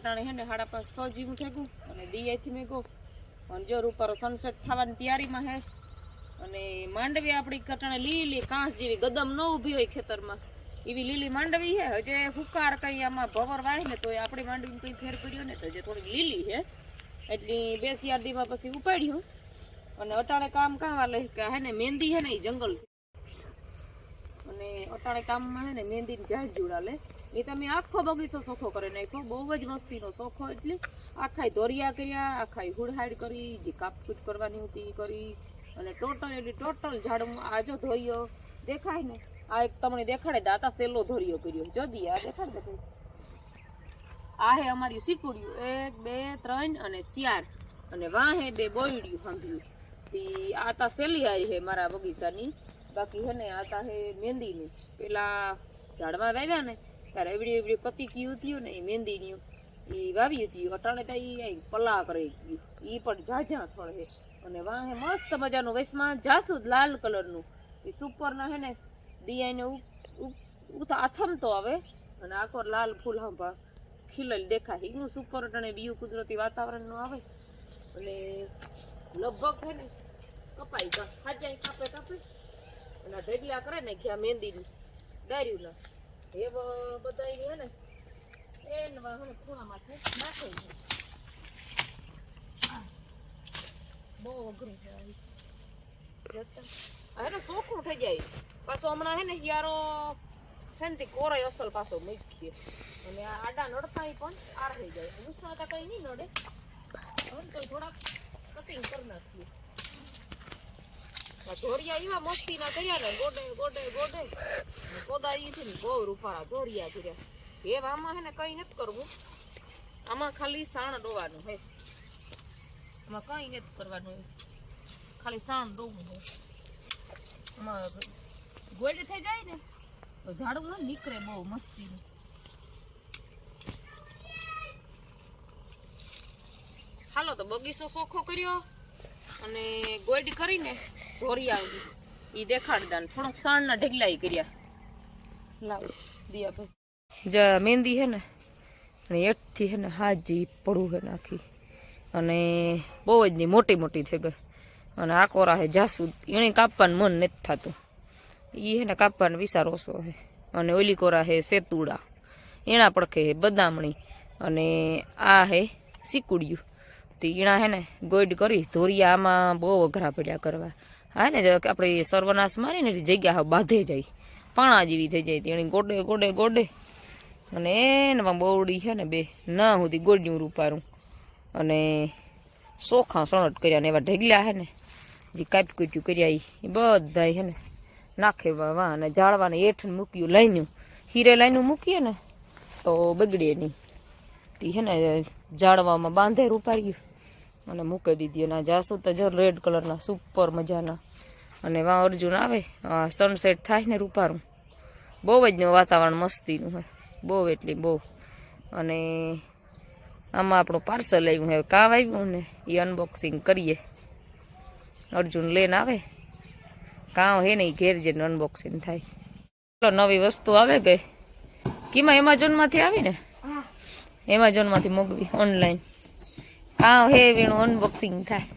અટાણે હે ને સાડા પાંચ સો જીવું થેગું અને દિયાથી મેં ગો અને જો રૂપારો સનસેટ થવાની તૈયારીમાં હે. અને માંડવી આપણી કટાણે લીલી કાંસ જેવી ગદમ ન ઊભી હોય ખેતરમાં. એવી લીલી માંડવી હે. હજે હુકાર કઈ આમાં ભવર વાય ને તો એ આપણી માંડવી કંઈ ફેર પડ્યો ને તો હજે થોડીક લીલી હે. એટલી બે શિયાળીમાં પછી ઉપાડ્યું. અને અટાણે કામ કાવા લે કે હે ને મહેંદી હે ને એ જંગલ. અને અટાણે કામમાં હે ને મહેંદીની જોડા જોડાલે. એ તમે આખો બગીચો સોખો કરી નાખ્યો. બહુ જ મસ્તીનો સોખો એટલે આખાય દોરિયા કર્યા, આખાય હુડહાડ કરી, જે કાપકૂટ કરવાની હતી એ કરી. અને ટોટલ એટલે ટોટલ ઝાડમાં આ જો ધોરિયો દેખાય ને, આ એક તમને દેખાડે દાતા સેલો ધોરિયો કર્યો. જદી આ દેખાડ દે આ હે અમારી શીકુડિયું એક, બે, ત્રણ અને ચાર. અને વાહે બે બોયડિયું સાંભળ્યું. આ તા સેલી હારી હે મારા બગીચાની. બાકી હે ને આ તા હે મહેંદીની પેલા ઝાડમાં વાવ્યા ને ત્યારે એવડી એવડી કતી કયું થયું ને એ મહેંદીની એ વાવી હતી, અટાણે તો એ પલા કરી ગયું. એ પણ જાજા થળ હે. અને વાહે મસ્ત મજાનું. વૈશમાં જાસૂદ લાલ કલરનું. એ સુપરના હે ને, દિયાને ઉતા આથમતો આવે. અને આખો લાલ ફૂલ હાંભા ખીલલ દેખાય. એનું સુપર અટાણે બીયું કુદરતી વાતાવરણનું આવે. અને લગભગ છે ને, કપાઈ કાપે કાપે અને ઢગલા કરે ને ઘ્યા મહેંદીની ડાર્યું ના એ બધા હે ને, એને વાહન ખૂણામાંથી નાખે બહુ અઘરું છે સોખું થઈ જાય. પાછો હમણાં હે ને હિયારો છે કોરાય અસલ પાછો મૂકીએ અને આડા નડતાય પણ આર થઈ જાય. ગુસ્સા કઈ નહીં નડે. હવે તો થોડાક કટિંગ કરી નાખીએ. ધોરિયા એવા મસ્તી ના કર્યા ને, ગોડે ગોડે ગોડે. કોદારી થી બહુ રૂપાળા ધોરિયા કર્યા એ આમાં હે ને કઈ નથી કરવું. આમાં ખાલી સાણ ડોવાનું હે. આમાં કઈ નથી કરવાનું. ખાલી સાણ ડોવું હે. આમાં ગોડ થઈ જાય ને, તો ઝાડવું ને નીકળે બહુ મસ્તી હાલો તો બગીચો સોખો કર્યો અને ગોઈડ કરીને ધોરિયા ઈ દેખાડતા ને થોડુંક સાણના ઢગલા કર્યા. લાવ, દિયા ભાઈ. જા મહેંદી હે ને, અને એઠથી હે ને હાજી પડું હે નાખી અને બહુ જ નહીં મોટી મોટી થઈ ગઈ. અને આ કોરા હે જાસૂદ, એને કાપવાનું મન નથી થતું. એ હે ને કાપવાનો વિચાર ઓછો હે. અને ઓલી કોરા હે સેતુડા. એના પડખે હે બદામણી. અને આ હે સીકુડિયું તો ઈણા હે ને ગોઈડ કરી ધોરિયા આમાં બહુ અઘરા પડ્યા કરવા. હા ને આપણી સર્વનાશ મારી ને જગ્યા બાંધે જાય. પાણા જેવી થઈ જાય તેણી ગોડે ગોડે ગોડે. અને એનામાં બોવડી છે ને બે, ના સુધી ગોડ્યું રૂપારું. અને સોખા સણટ કર્યા ને, એવા ઢગલા છે ને, જે કાપ કૂટ્યું કર્યા એ બધા છે ને, નાખે વા વા અને જાળવાને હેઠ મૂક્યું લાઈનું. હીરે લાઈનું મૂકીએ ને, તો બગડે નહીં. તે છે ને જાળવામાં બાંધે રૂપાર્યું અને મૂકી દીધી. અને આ જાસૂદ તો જો રેડ કલરના સુપર મજાના. અને વા અર્જુન આવે? સનસેટ થાય ને રૂપારું બહુ જ વાતાવરણ મસ્તીનું હોય બહુ એટલી બહુ. અને આમાં આપણું પાર્સલ આવ્યું હવે કામ આવ્યું ને એ અનબોક્સિંગ કરીએ. અર્જુન લઈને આવે. કામ હે ને એ ઘેર જઈને અનબોક્સિંગ થાય. ચલો નવી વસ્તુ આવે ગઈ? કીમાં એમેઝોનમાંથી આવી ને? એમેઝોનમાંથી મોકવી ઓનલાઈન કાં હે વીણું અનબોક્સિંગ થાય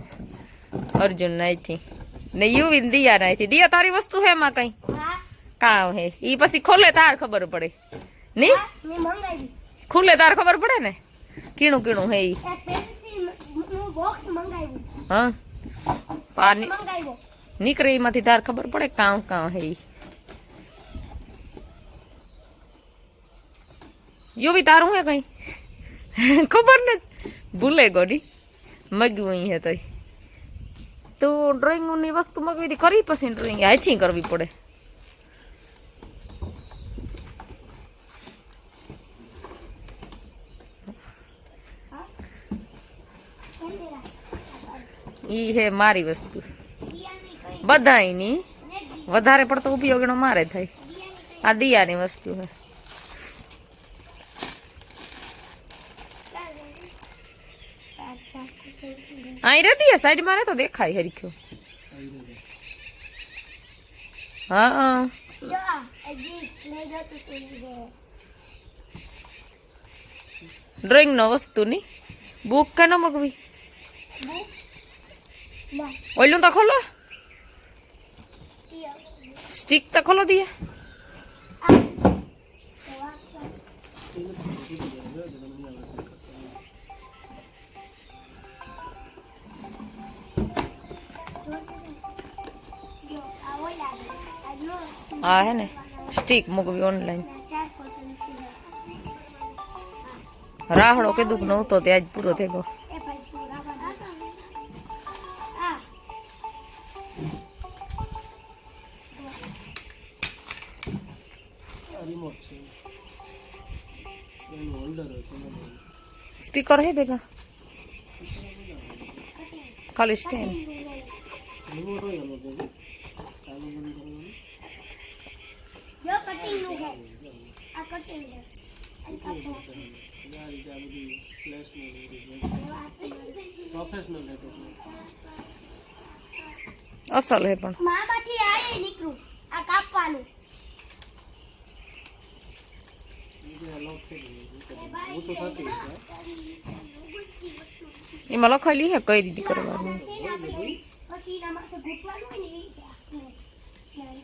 અર્જુન નાઈથી ને યુવિન દિયા નાઈથી દિયા તારી વસ્તુ હે એમાં કઈ કાં હે ઈ પછી ખોલે તાર ખબર પડે ની મેં મંગાવી ખુલે તાર ખબર પડે ને કીણું કીણું હે ઈ એક પેન્સિલનું બોક્સ મંગાવ્યું હા આ ની- મંગાવ્યો નીકળે એમાંથી તાર ખબર પડે કાં કાં હે ઈ યુવી તારું હે કઈ ખબર ને ભૂલે ગોડી. અહીં હે તોય. તો ડ્રોઈંગની વસ્તુ મગવી હતી કરી પછી ડ્રોઈંગ હાથી કરવી પડે. ઈ હે મારી વસ્તુ. બધાયની. વધારે પડતો ઉપયોગ એનો મારે થાય. આ દિયાની વસ્તુ હે. અહીં રહેતી હે સાઈડમાં રહે તો દેખાય હરીખ્યો હા જો આ હજી લઈ જતું તું લીધે ડ્રોઈંગનો વસ્તુની બુક કે ન મગવી બુક ના ઓઈલું તો ખોલો ઈ સ્ટીક તો ખોલો દઈએ આ નો હા હે ને સ્ટીક મૂકવી ઓનલાઈન ચાર કોટન સીધા રાહડો કીધું કે નહોતો તે આજ પૂરો થઈ ગયો એ ભાઈ પૂરા બધા આ સ્પીકર હે ભેગા ખાલી સ્ટેન્ડ જો કટિંગનું છે આ કટિંગ છે અસલ હે પણ મામાંથી આરે નીકળું આ કાપવાનું એમાં લખાયેલી હે કઈ રીતે કરવાનું પછી એના માથે ઘૂંટવાનું હોય ને એ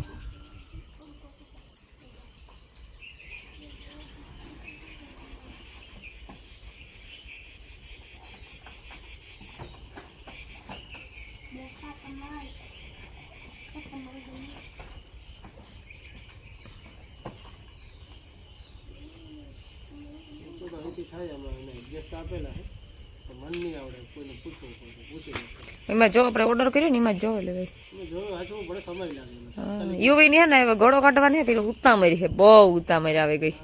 એમાં જો આપણે ઓર્ડર કર્યો ને, એમાં જ જોવે લેવાય યુવી ની હે ને, હવે ગળો કાઢવાની હતી એટલે ઉતામરી છે, બહુ ઉતામરી આવી ગઈ.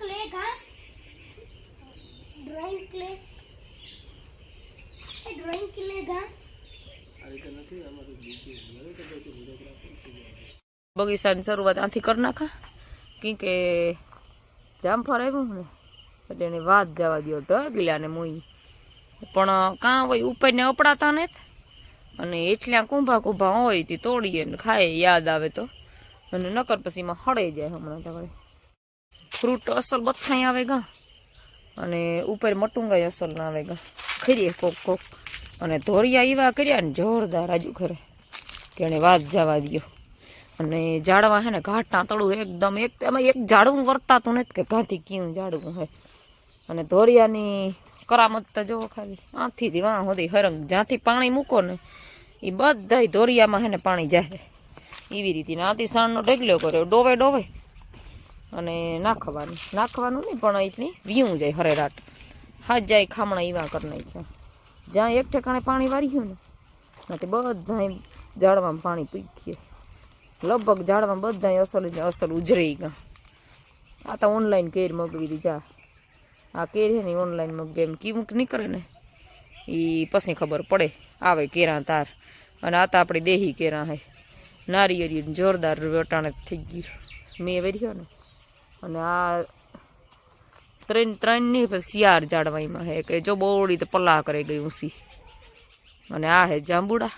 ક્લે કા ડ્રોઈંગ ક્લે એ ડ્રોઈંગ ક્લે કા બગીચાની શરૂઆત આથી કરી નાખા, કેમ કે જામફળ આવ્યું ને. એને વાત જવા દો ઢગલ્યા ને મોઈ. પણ, કાં હોય ઉપર ને અપડાતા ને અને એટલા કુંભા કુંભા હોય તે તોડીએ ને ખાય યાદ આવે તો. અને નકર પછી એમાં હળે જાય હમણાં તો વળી. ફ્રૂટ અસલ બથાઈ આવે ગા. અને ઉપર મટુંગાઈ અસલ ના આવે ગા. ખરીએ કોક કોક. અને ધોરિયા એવા કર્યા ને જોરદાર આજુ ખરે કે એને વાત જવા દ્યો. અને ઝાડવા હે ને ઘાટા તળું એકદમ એક, એમાં એક ઝાડવું વર્તાતું નથી કે ઘાથી કયું ઝાડવું હે. અને ધોરિયાની કરામત તો જોવો ખાલી, આથી વાં સુધી હરંગ જ્યાંથી પાણી મૂકો ને એ બધાય ધોરિયામાં હે ને પાણી જાય એવી રીતે આથી સાણનો ઢગલ્યો કર્યો, ડોવે ડોવે. અને નાખવાનું નાખવાનું નહીં, પણ એટલી વીવું જાય હરેરાટ હાથ જાય ખામણા એવા કરી નાખ્યા. જ્યાં એક ઠેકાણે પાણી વાર્યું ને, ત્યાંથી બધા ઝાડવામાં પાણી પીખીએ લગભગ ઝાડમાં બધા અસલ અસલ ઉજરી ગયા. આ તો ઓનલાઈન કેર મગવી દી જા આ કેરી ને ઓનલાઈન ગેમ કીમુક નીકળે ને એ પછી ખબર પડે. આવે કેરા તાર. અને આ તો આપણી દેહી કેરા હે. નારિયેરી જોરદાર વટાણે થઈ ગયું. મેં વેર્યો ને. અને આ ત્રણ ત્રણની પછી શિયાર જાડવાઈમાં હે. કે જો બોડી તો પલ્લા કરે ગઈ ઊંસી અને આ હે જાંબુડા.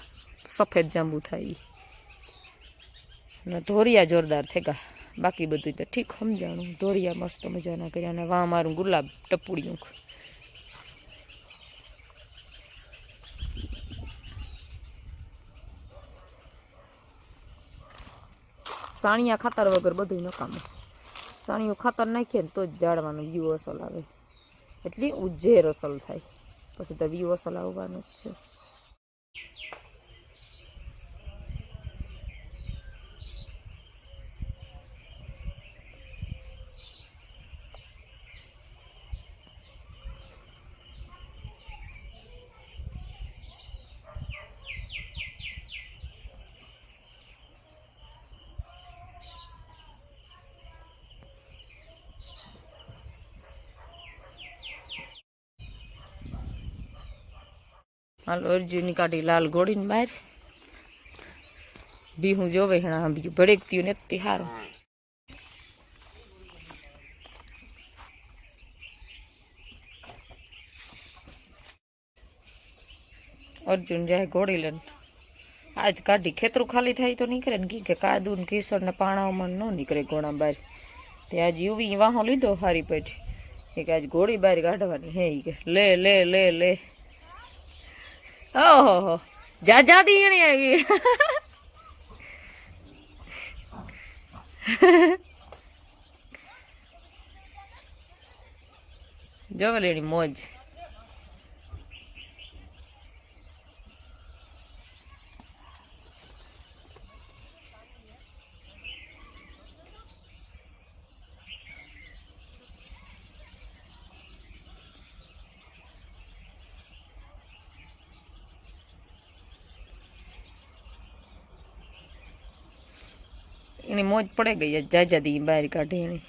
સફેદ જાંબુ થાય ઈ. ને ધોરિયા જોરદાર થેગા. બાકી બધું તો ઠીક, સમજાણું. ધોરિયા મસ્ત મજાના કર્યા અને વાં મારું ગુલાબ ટપુડિયું સાણિયા ખાતર વગર બધું નકામું સાણિયું ખાતર નાખીએ ને તો જ જાળવાનું વ્યૂ અસલ આવે. એટલે ઉજ્જેર અસલ થાય. પછી તો વ્યૂ અસલ આવવાનું જ છે. હાલ અરજીની કાઢી લાલ ઘોડીને બહાર બીહું જોવે હેણા બીજું ભડકતી નથી હારું અર્જુન જાય ઘોડી લઈને આજ કાઢી ખેતરું ખાલી થાય તો નીકળે ને કી કે કાદુ ને કિસણ ને પાણાઓમાં ન નીકળે ઘોડા બાર તે આજ યુવી વાહો લીધો હારી પેઠી એ કે આજ ઘોડી બાર કાઢવાની હે ઈ કે લે લે લે લે ઓહો જા જા દીણી આવી જોવે લેણી મોજ એની મોજ પડે ગઈ જાજા દી બહાર કાઢી એની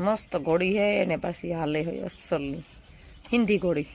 મસ્ત ઘોડી હે અને પાછી હાલે હોય અસલની. હિન્દી ઘોડી.